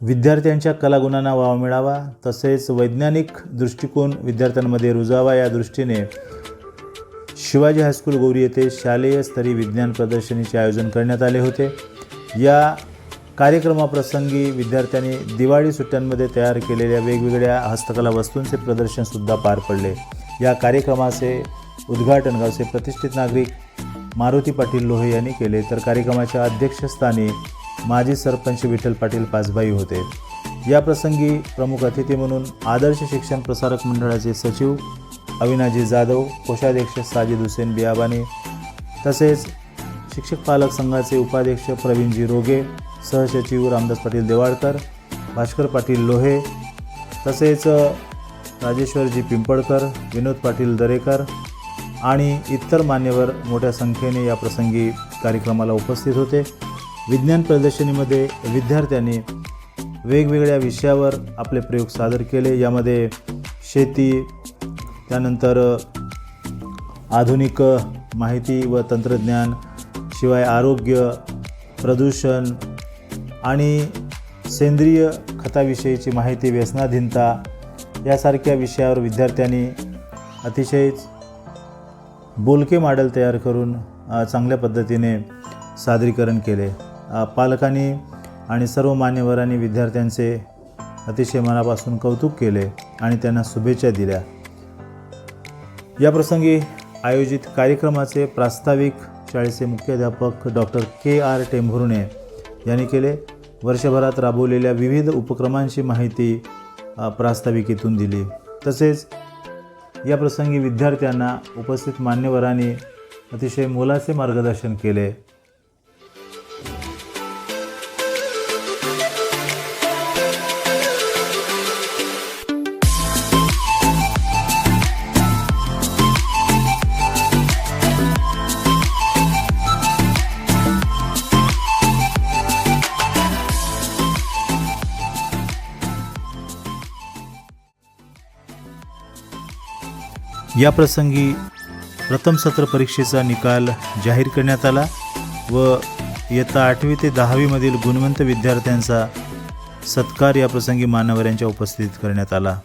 विद्यार्थ्यांच्या कलागुणांना वाव मिळावा तसेच वैज्ञानिक दृष्टिकोन विद्यार्थ्यांमध्ये रुजावा या दृष्टीने शिवाजी हायस्कूल गौरी येथे शालेय स्तरीय विज्ञान प्रदर्शनीचे आयोजन करण्यात आले होते. या कार्यक्रमाप्रसंगी विद्यार्थ्यांनी दिवाळी सुट्ट्यांमध्ये तयार केलेल्या वेगवेगळ्या हस्तकला वस्तूंचे प्रदर्शनसुद्धा पार पडले. या कार्यक्रमाचे उद्घाटन गावचे प्रतिष्ठित नागरिक मारुती पाटील लोहे यांनी केले. तर कार्यक्रमाच्या अध्यक्षस्थानी माजी सरपंच विठ्ठल पाटील पाचबाई होते. या प्रसंगी प्रमुख अतिथी म्हणून आदर्श शिक्षण प्रसारक मंडळाचे सचिव अविनाजी जाधव कोषाध्यक्ष साजिद हुसेन बियाबानी तसेच शिक्षक पालक संघाचे उपाध्यक्ष प्रवीणजी रोगे सहसचिव रामदास पाटील देवाळकर भास्कर पाटील लोहे तसेच राजेश्वरजी पिंपळकर विनोद पाटील दरेकर आणि इतर मान्यवर मोठ्या संख्येने या प्रसंगी कार्यक्रमाला उपस्थित होते. विज्ञान प्रदर्शनीमध्ये विद्यार्थ्यांनी वेगवेगळ्या विषयावर आपले प्रयोग सादर केले. यामध्ये शेती त्यानंतर आधुनिक माहिती व तंत्रज्ञान शिवाय आरोग्य प्रदूषण आणि सेंद्रिय खताविषयीची माहिती व्यसनाधीनता यासारख्या विषयावर विद्यार्थ्यांनी अतिशय बोलके मॉडेल तयार करून चांगल्या पद्धतीने सादरीकरण केले. पालकांनी आणि सर्व मान्यवरांनी विद्यार्थ्यांचे अतिशय मनापासून कौतुक केले आणि त्यांना शुभेच्छा दिल्या. या प्रसंगी आयोजित कार्यक्रमाचे प्रास्ताविक शाळेचे मुख्याध्यापक डॉक्टर के आर टेंभुर्णे यांनी केले. वर्षभरात राबवलेल्या विविध उपक्रमांची माहिती प्रास्ताविकेतून दिली. तसेच या प्रसंगी विद्यार्थ्यांना उपस्थित मान्यवरांनी अतिशय मोलाचे मार्गदर्शन केले. या प्रसंगी प्रथम सत्र परीक्षेचा निकाल जाहीर करण्यात आला व इयत्ता आठवी ते दहावीमधील गुणवंत विद्यार्थ्यांचा सत्कार या प्रसंगी मान्यवरांच्या उपस्थितीत करण्यात आला.